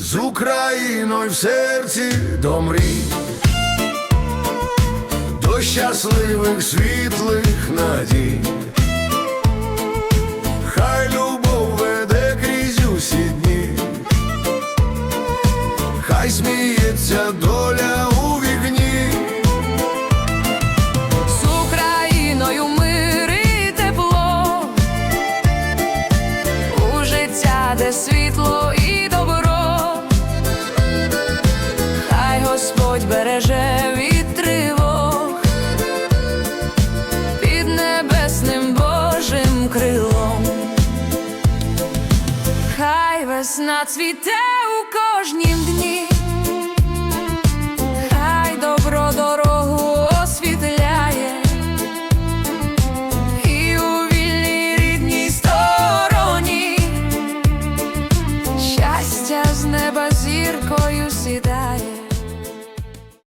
з Україною в серці до мрій, до щасливих світлих надій. Хай любов веде крізь усі дні, хай сміється доля Господь береже від тривог під небесним Божим крилом. Хай весна цвіте у кожнім дні. Хай добро дорогу освітляє, і у вільній рідній стороні щастя з неба зіркою